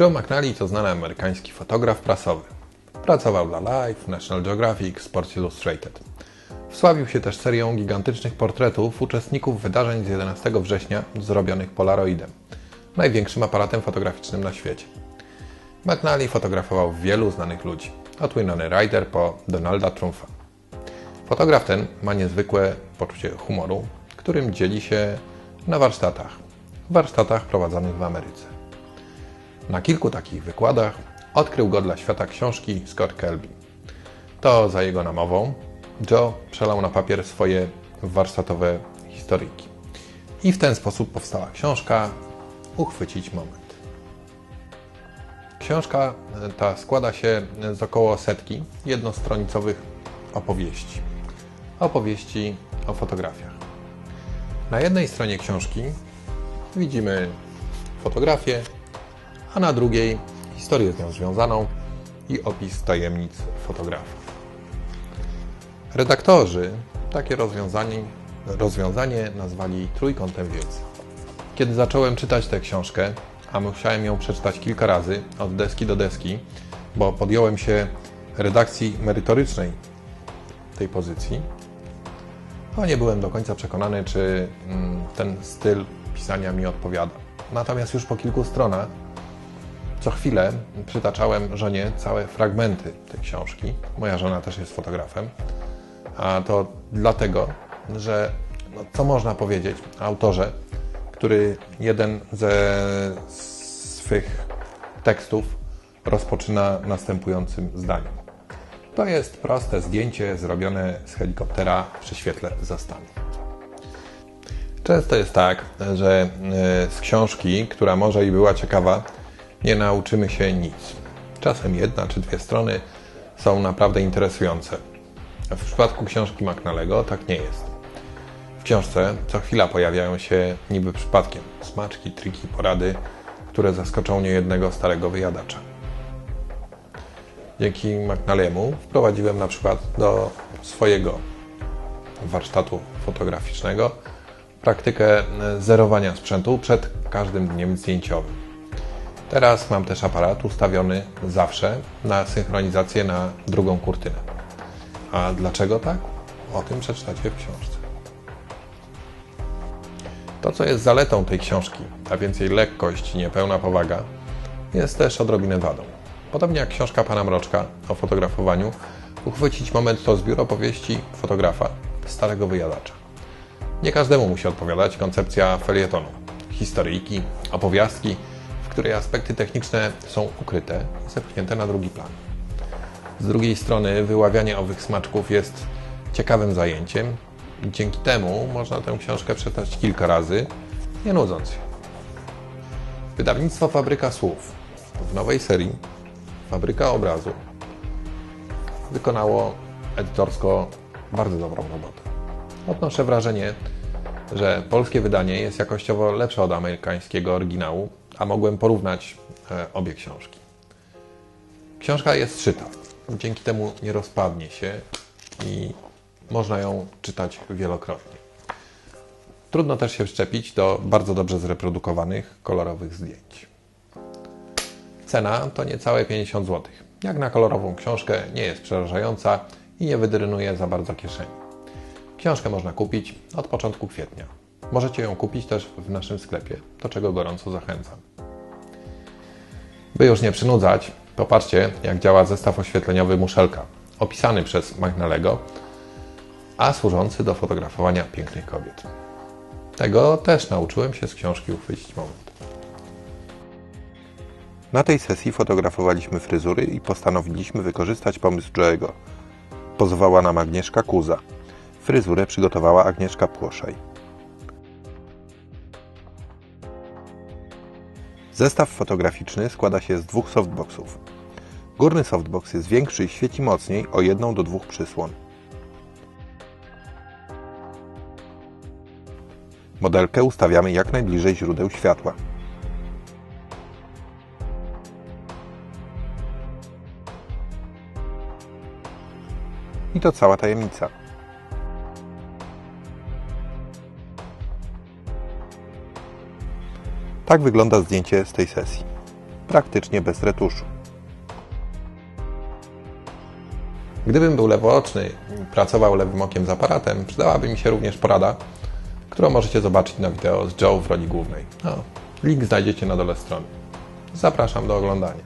Joe McNally to znany amerykański fotograf prasowy. Pracował dla Life, National Geographic, Sports Illustrated. Wsławił się też serią gigantycznych portretów uczestników wydarzeń z 11 września zrobionych Polaroidem, największym aparatem fotograficznym na świecie. McNally fotografował wielu znanych ludzi, od Winona Ryder po Donalda Trumpa. Fotograf ten ma niezwykłe poczucie humoru, którym dzieli się na warsztatach. Warsztatach prowadzonych w Ameryce. Na kilku takich wykładach odkrył go dla świata książki Scott Kelby. To za jego namową Joe przelał na papier swoje warsztatowe historyjki. I w ten sposób powstała książka Uchwycić moment. Książka ta składa się z około setki jednostronicowych opowieści. Opowieści o fotografiach. Na jednej stronie książki widzimy fotografię, a na drugiej historię z nią związaną i opis tajemnic fotografa. Redaktorzy takie rozwiązanie, rozwiązanie nazwali trójkątem wiedzy. Kiedy zacząłem czytać tę książkę, a musiałem ją przeczytać kilka razy, od deski do deski, bo podjąłem się redakcji merytorycznej tej pozycji, to nie byłem do końca przekonany, czy mm, ten styl pisania mi odpowiada. Natomiast już po kilku stronach co chwilę przytaczałem żonie całe fragmenty tej książki. Moja żona też jest fotografem. A to dlatego, że no, co można powiedzieć autorze, który jeden ze swych tekstów rozpoczyna następującym zdaniem. To jest proste zdjęcie zrobione z helikoptera przy świetle zastani. Często jest tak, że e, z książki, która może i była ciekawa, nie nauczymy się nic. Czasem jedna czy dwie strony są naprawdę interesujące. W przypadku książki McNalego tak nie jest. W książce co chwila pojawiają się niby przypadkiem smaczki, triki, porady, które zaskoczą niejednego starego wyjadacza. Dzięki McNalemu wprowadziłem na przykład do swojego warsztatu fotograficznego praktykę zerowania sprzętu przed każdym dniem zdjęciowym. Teraz mam też aparat ustawiony zawsze na synchronizację na drugą kurtynę. A dlaczego tak? O tym przeczytacie w książce. To, co jest zaletą tej książki, a więc jej lekkość i niepełna powaga, jest też odrobinę wadą. Podobnie jak książka Pana Mroczka o fotografowaniu, uchwycić moment to zbiór opowieści fotografa, starego wyjadacza. Nie każdemu musi odpowiadać koncepcja felietonu, historyjki, opowiastki, w której aspekty techniczne są ukryte i zepchnięte na drugi plan. Z drugiej strony wyławianie owych smaczków jest ciekawym zajęciem i dzięki temu można tę książkę przeczytać kilka razy, nie nudząc się. Wydawnictwo Fabryka Słów w nowej serii Fabryka Obrazu wykonało edytorsko bardzo dobrą robotę. Odnoszę wrażenie, że polskie wydanie jest jakościowo lepsze od amerykańskiego oryginału, a mogłem porównać e, obie książki. Książka jest szyta, dzięki temu nie rozpadnie się i można ją czytać wielokrotnie. Trudno też się wszczepić do bardzo dobrze zreprodukowanych, kolorowych zdjęć. Cena to niecałe 50 zł. Jak na kolorową książkę nie jest przerażająca i nie wydrynuje za bardzo kieszeni. Książkę można kupić od początku kwietnia. Możecie ją kupić też w naszym sklepie, do czego gorąco zachęcam. By już nie przynudzać, popatrzcie jak działa zestaw oświetleniowy Muszelka, opisany przez Magnalego, a służący do fotografowania pięknych kobiet. Tego też nauczyłem się z książki Uchwycić Moment. Na tej sesji fotografowaliśmy fryzury i postanowiliśmy wykorzystać pomysł Joe'ego. Pozowała nam Agnieszka Kuza. Fryzurę przygotowała Agnieszka Płoszaj. Zestaw fotograficzny składa się z dwóch softboxów. Górny softbox jest większy i świeci mocniej o jedną do dwóch przysłon. Modelkę ustawiamy jak najbliżej źródeł światła. I to cała tajemnica. Tak wygląda zdjęcie z tej sesji. praktycznie bez retuszu. Gdybym był lewooczny i pracował lewym okiem z aparatem, przydałaby mi się również porada, którą możecie zobaczyć na wideo z Joe w roli głównej. No, link znajdziecie na dole strony. Zapraszam do oglądania.